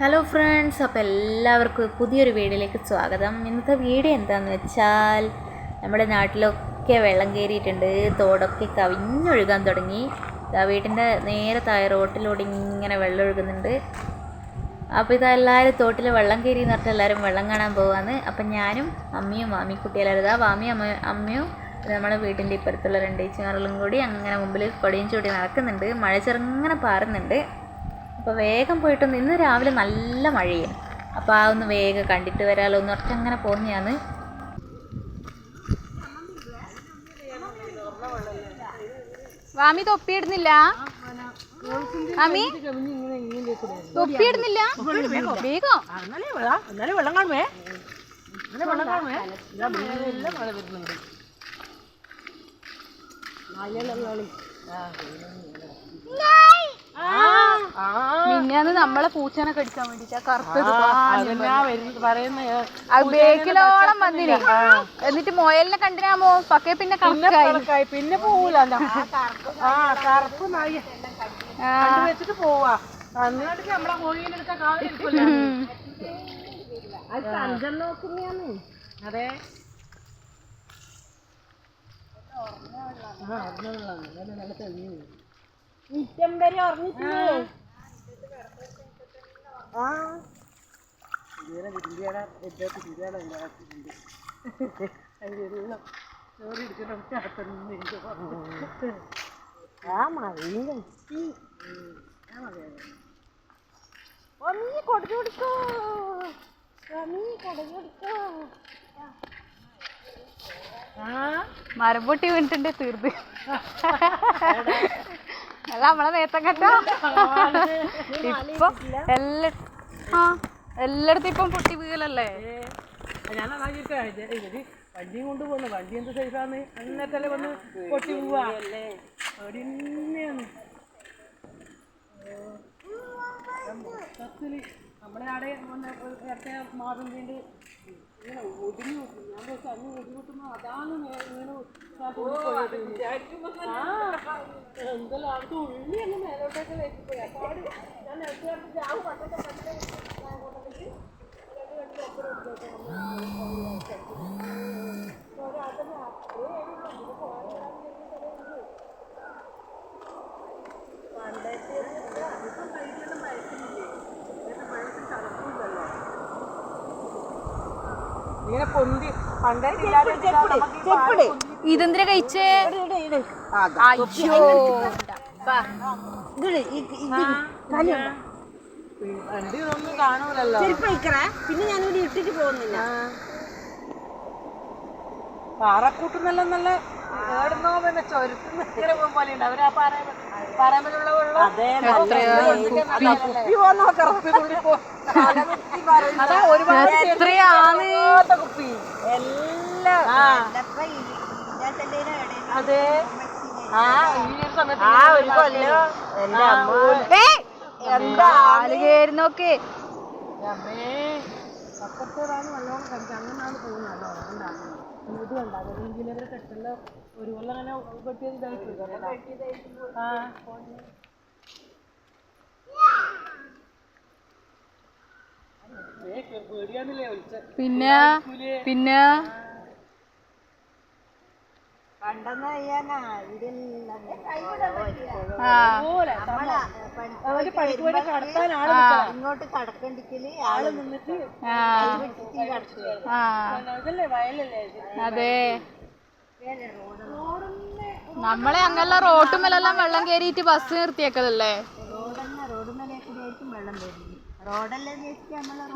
Hello friends അപ്പോൾ എല്ലാവർക്കും പുതിയൊരു വീഡിയോയിലേക്ക് സ്വാഗതം. ഇന്നത്തെ വീഡിയോ എന്താണെന്ന് വെച്ചാൽ നമ്മുടെ നാട്ടിലൊക്കെ വെള്ളം കയറിയിട്ടുണ്ട് തോടൊക്കെ കവിഞ്ഞൊഴുകാൻ തുടങ്ങി. വീട്ടിന്റെ നേരെ താഴെ റോട്ടിലൂടെ ഇങ്ങനെ വെള്ളം ഒഴുകുന്നുണ്ട്. അപ്പോൾ ഇതാ എല്ലാവരും തോട്ടിൽ വെള്ളം കയറി എന്ന് പറഞ്ഞിട്ട് എല്ലാവരും വെള്ളം കാണാൻ പോവാന്ന്. അപ്പം ഞാനും അമ്മയും മാമിക്കുട്ടി എല്ലാവരും ഇതാ വാമി അമ്മ അമ്മയും നമ്മുടെ വീട്ടിന്റെ ഇപ്പുറത്തുള്ള രണ്ട് ചേച്ചിമാറുകളും കൂടി അങ്ങനെ മുമ്പിൽ കൊടിയും ചൂടി നടക്കുന്നുണ്ട്. മഴ ചെറുങ്ങനെ പാറുന്നുണ്ട്. അപ്പോൾ വേഗം പോയിട്ടൊന്ന് ഇന്ന് രാവിലെ നല്ല മഴയാണ് അപ്പോൾ ആ ഒന്ന് വേഗം കണ്ടിട്ട് വരാമല്ലോ എന്ന് പറഞ്ഞിട്ട് അങ്ങനെ പോകുന്നതാണ് വാമി തൊപ്പിയിടുന്നില്ല വാമി തൊപ്പിയിടുന്നില്ല വേഗം വെള്ളം കാണുമേ വെള്ളം കാണുമേ മഴ വരുന്നുണ്ട് മിന്നാന്ന് നമ്മളെ പൂച്ചനെ കടിക്കാൻ വേണ്ടിട്ടാ കറുത്തത് ബേക്കിലോളം വന്നിന് എന്നിട്ട് മൊയലിനെ കണ്ടിരാമോ പക്കേ പിന്നെ കണക്കായി പിന്നെ പോവൂല കറുപ്പ് നായ. വെച്ചിട്ട് പോവാ. നമ്മളെ. അത് നല്ല അതെ നിത്യം വരെ ഉറങ്ങിട്ടില്ലേ ആ. ഇതിനെ വിരുമ്പിയുടെ എദ്ദത്ത് തിരിയാടെ ഉണ്ടാക്കിയിട്ടുണ്ട് അതിലെല്ലാം ചോറി എടുക്കണം ആ മഴയും നീ കൊടുത്തു കൊടുക്കോ നീ കൊടുത്തു കൊടുക്കോ ആ മരം പൊട്ടി വീണിട്ടുണ്ട് തീർത്ത്. അല്ല നമ്മളെ നേത്തം കേട്ടോ ഇപ്പൊ എല്ലാ എല്ലായിടത്തും ഇപ്പം പൊട്ടി വീഴലല്ലേ? ഞാൻ വണ്ടിയും കൊണ്ട് പോകുന്ന വണ്ടി എന്ത് സൈസാന്ന് അന്നത്തല്ലേ വന്ന് പൊട്ടി പോവാ. അവിടെ നമ്മളെ ആടെ നേരത്തെ മാറുന്നതിന്റെ ഇങ്ങനെ ഒടിഞ്ഞു ഞാൻ അന്ന് ഒടിമുട്ടുമ്പോ അതാണ് ആ എന്തെല്ലാം അത് ഉള്ളി അങ്ങ് മേലോട്ടൊക്കെ വെച്ചിപ്പോയി അപ്പാട് ഞാൻ നേരത്തെ ജാവ് പണ്ടൊക്കെ പണ്ടേ ഇങ്ങനെ പൊന്തി പണ്ടൊക്കെ ഇല്ലാതെ ഇതെന്തിനാ കഴിച്ചേ? അയ്യോ. പിന്നെ ഞാനിവിടെ ഇട്ടിട്ട് പോകുന്നില്ല. പാറക്കൂട്ട് നല്ല നല്ല ഏടുന്നോ പിന്നെ ചൊരുത്തുന്ന പോലെ ഉണ്ട് അവർ പാറ എല്ലാം അതെ. ആ ഈ ഒരു സമയത്ത് ആ ഒരു കൊല്ലോ. എന്റെ അമ്മ എന്താ അമ്മേ. നല്ലോണം അങ്ങനെയാണ് ഇത് കെട്ടല്ലോ ഒരു കൊല്ലം അങ്ങനെ കെട്ടിയത് ഇതായിട്ട് ആ. പിന്നെ? പിന്നെ? പണിക്കൂടെ കടത്താൻ ആൾ ഇങ്ങോട്ട് കടക്കണ്ടിക്കൽ ആൾ നിന്നിട്ട് വയലല്ലേ അതെ. നമ്മളെ അങ്ങല്ല റോട്ടുമേലെല്ലാം വെള്ളം കയറിയിട്ട് ബസ് നിർത്തിയേക്കതല്ലേ റോഡെന്ന റോഡ് മേലെ വെള്ളം വരുന്നത് റോഡല്ലേ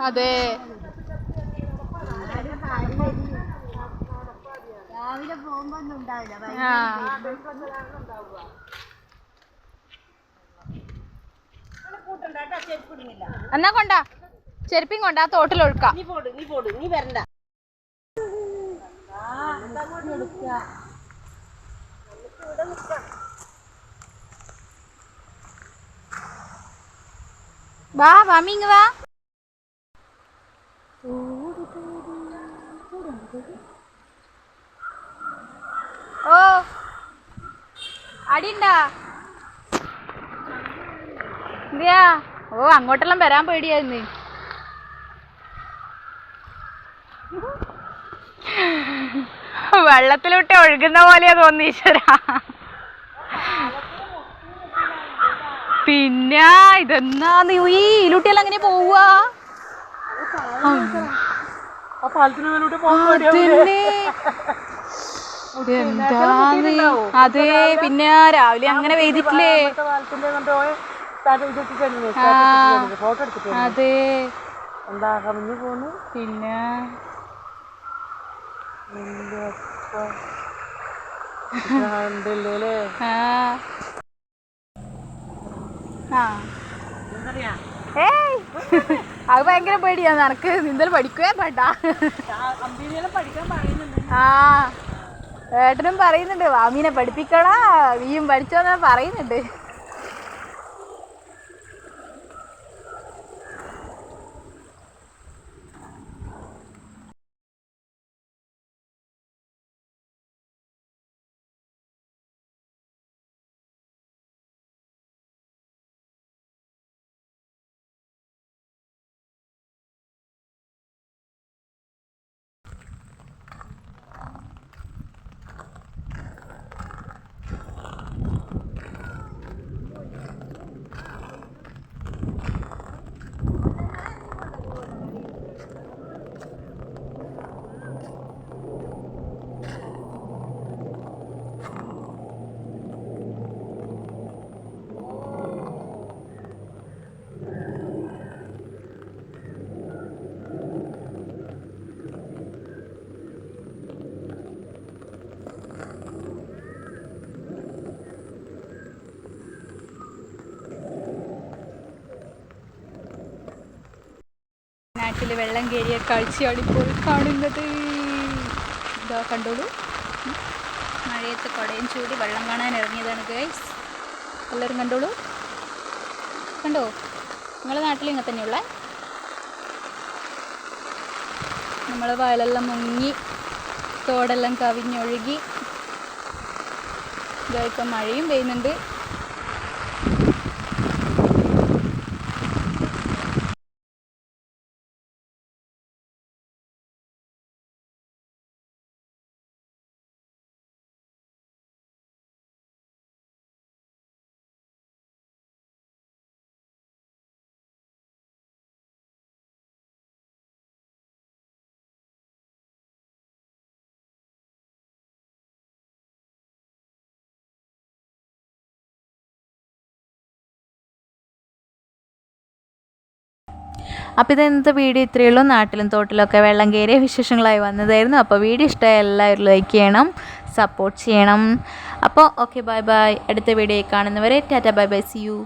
അതെ. രാവിലെ പോകുമ്പോ ഒന്നും ഉണ്ടാവില്ല. എന്നാ കൊണ്ടാ? ചെരുപ്പിൻ കൊണ്ടാ തോട്ടിലൊഴുക്കാം നീ പോട് നീ പോട് നീ വരണ്ട. വാ വാമിങ് വാ ഓ അടിണ്ടാ എന്തിയാ? ഓ അങ്ങോട്ടെല്ലാം വരാൻ പേടിയായിരുന്നു. വെള്ളത്തിലോട്ട് ഒഴുകുന്ന പോലെയാ തോന്നി ഈശ്വര. പിന്നെ ഇതെന്നാ ഈ ഇലൂട്ടിയെല്ലാം അങ്ങനെ പോവാ പാലത്തിന് അതെ പിന്നെ രാവിലെ അങ്ങനെ പെയ്തിട്ടില്ലേ അതെ. പോന്നു? അത് ഭയങ്കര പേടിയാ. നിനക്ക് നീന്തൽ പഠിക്കുവേ അമ്പീനെല്ലാം പഠിക്കാൻ പറയുന്നുണ്ട്. ആ. ഏട്ടനും പറയുന്നുണ്ട് വാമീനെ പഠിപ്പിക്കടാ നീയും പഠിച്ചോന്ന് പറയുന്നുണ്ട്. നാട്ടിൽ വെള്ളം കയറിയ കാഴ്ചയാണ് ഇപ്പോൾ കാണുന്നത്. ഇതാ കണ്ടോളൂ. മഴയത്ത് കുടയും ചൂടി വെള്ളം കാണാൻ ഇറങ്ങിയതാണ് ഗൈസ് എല്ലാവരും കണ്ടോളൂ. കണ്ടോ? നിങ്ങളുടെ നാട്ടിൽ ഇങ്ങനെ തന്നെയുള്ള? നമ്മൾ വയലെല്ലാം മുങ്ങി തോടെല്ലാം കവിഞ്ഞൊഴുകി. ഇതായിപ്പോൾ മഴയും പെയ്യുന്നുണ്ട്. അപ്പോൾ ഇത് ഇന്നത്തെ വീഡിയോ ഇത്രയേ ഉള്ളൂ. നാട്ടിലും തോട്ടിലൊക്കെ വെള്ളം കയറിയ വിശേഷങ്ങളായി വന്നതായിരുന്നു. അപ്പോൾ വീഡിയോ ഇഷ്ടമായ എല്ലാവരും ലൈക്ക് ചെയ്യണം സപ്പോർട്ട് ചെയ്യണം. അപ്പോൾ ഓക്കെ ബൈ ബൈ അടുത്ത വീഡിയോ കാണുന്നവരെ tata bye bye see you